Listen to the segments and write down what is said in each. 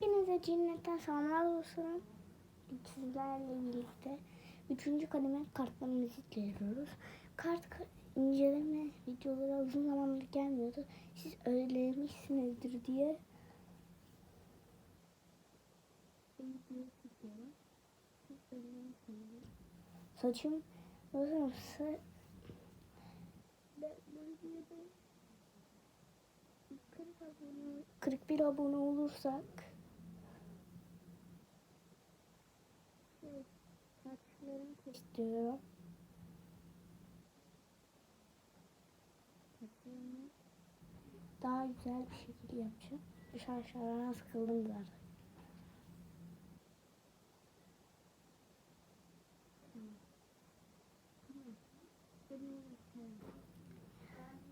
Hepinize cennetten selamlar olsun. Sizlerle birlikte üçüncü kademe kartlarımızı inceliyoruz. Kart ka- inceleme videoları uzun zamandır gelmiyordu. Siz özlemişsinizdir diye. Saçım nasıl sa 41 abone olursak. Saçlarımı daha güzel bir şekilde yapacağım. Dışarı aşağıdan sıkıldım zaten.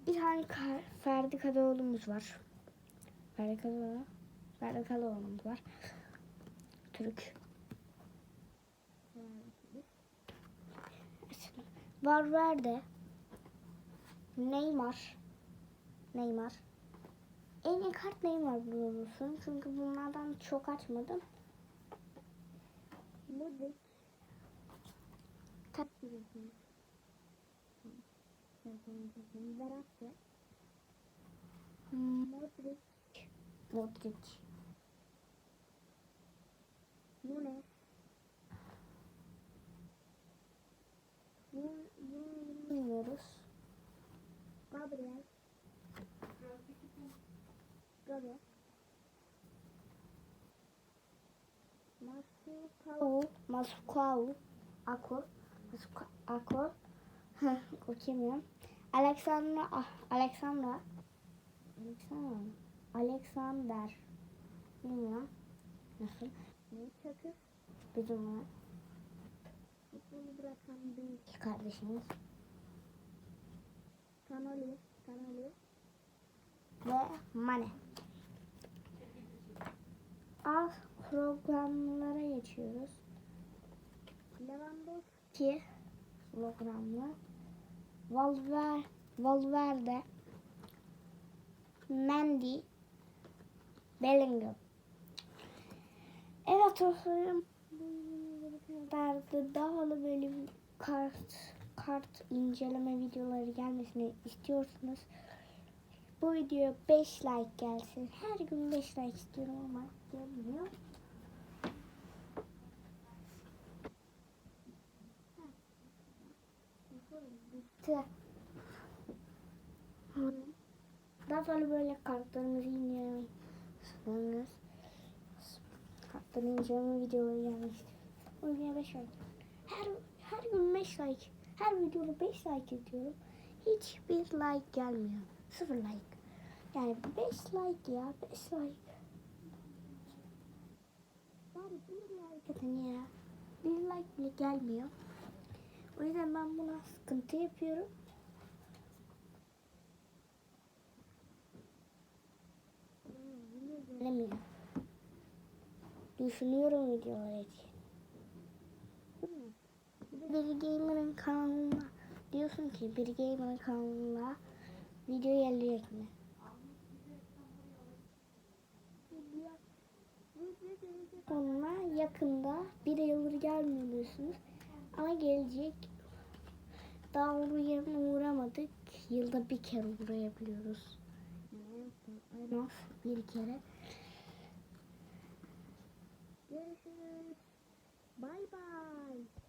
Bir tane Ferdi Kadıoğlu'muz var. Ferdi Kadıoğlu. Ferdi Kadıoğlu'muz var. Türk. Valverde. Neymar. Neymar. En iyi kart Neymar bulursun. Çünkü bunlardan çok açmadım. Verratti. Modric. Modric. Nunes. Bunu bunu bilmiyoruz. Gabriel. Gabriel. Masukavu. Masukavu. Ako. Masuka- Ako. Okuyamıyorum. Alexandra. Ah, Alexandra. Alexandra. Alexander. Bilmiyorum. Nasıl? Ne çakır? Bizim var. Futbolu bırakan bir kardeşimiz. Kanali. Kanali. Ve Mane. Az programlara geçiyoruz. Lewandowski programı. Valver, Valverde. Mendy. Bellingham. Evet dostlarım. Derdi daha da bir kart kart inceleme videoları gelmesini istiyorsunuz. Bu videoya 5 like gelsin. Her gün 5 like istiyorum ama gelmiyor. Bitti. Daha sonra böyle kartlarımızı incelemeyi istiyorsunuz. Kartları inceleme videoları istiyorum. O yüzden 5 like. Her, her gün 5 like. Her videoda 5 like ediyorum. Hiçbir like gelmiyor. Sıfır like. Yani 5 like ya. 5 like. Bari bir like atın ya. Bir like bile gelmiyor. O yüzden ben buna sıkıntı yapıyorum. Bilemiyorum. Düşünüyorum videolar için. Bir Gamer'ın kanalına diyorsun ki bir Gamer'ın kanalına video gelecek mi? Onunla yakında bir yıldır gelmiyor diyorsunuz. Ama gelecek. Daha onun yerine uğramadık. Yılda bir kere uğrayabiliyoruz olmaz bir kere. Görüşürüz. Bay bay.